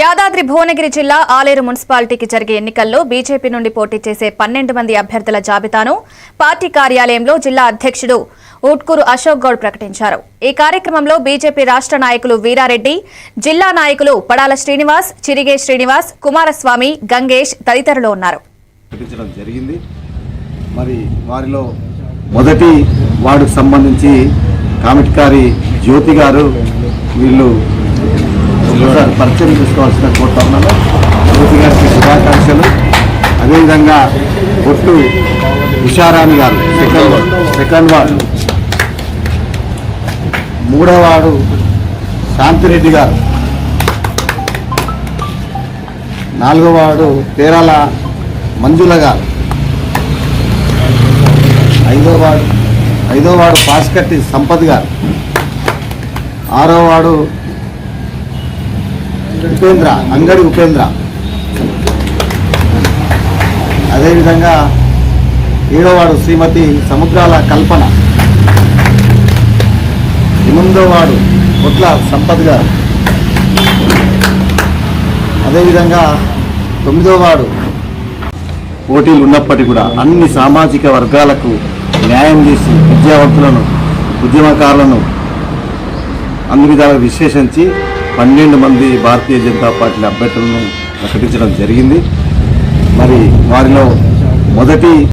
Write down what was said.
యాదాద్రి భువనగిరి జిల్లా ఆలేరు మున్సిపాలిటీకి జరిగే ఎన్నికల్లో బీజేపీ నుండి పోటీ చేసే పన్నెండు మంది అభ్యర్థుల జాబితాను పార్టీ కార్యాలయంలో జిల్లా అధ్యక్షుడు ఊట్కూరు అశోక్ గౌడ్ ప్రకటించారు. ఈ కార్యక్రమంలో బీజేపీ రాష్ట్ర నాయకులు వీరారెడ్డి జిల్లా నాయకులు పడాల శ్రీనివాస్ చిరిగే శ్రీనివాస్ కుమారస్వామి గంగేష్ తదితరులు ఉన్నారు. మరి వారిలో మొదటి వార్డుకు సంబంధించి కామిటికారి జ్యోతి గారు వీళ్ళు పరిచయం చేసుకోవాల్సిన కోరుతున్నాను జ్యోతి గారికి శుభాకాంక్షలు. అదేవిధంగా ఒట్టు Usharani garu second second ward. మూడో వార్డు శాంతిరెడ్డి గారు. నాలుగో వార్డు పేరాల మంజుల గారు. ఐదో వాడు ఐదో వార్డు పాస్కట్టి సంపత్ గారు. ఆరో వాడు ఉపేంద్ర అంగడి ఉపేంద్ర. అదేవిధంగా ఏడోవాడు శ్రీమతి సముద్రాల కల్పన. ఎనిమిదో వార్డు కొట్ల సంపత్ గారు. అదేవిధంగా తొమ్మిదో వాడు పోటీలు ఉన్నప్పటికీ కూడా అన్ని సామాజిక వర్గాలకు న్యాయం చేసి విద్యావంతులను ఉద్యమకారులను అన్ని విధాలుగా విశ్లేషించి పన్నెండు మంది భారతీయ జనతా పార్టీ అభ్యర్థులను ప్రకటించడం జరిగింది. మరి వారిలో మొదటి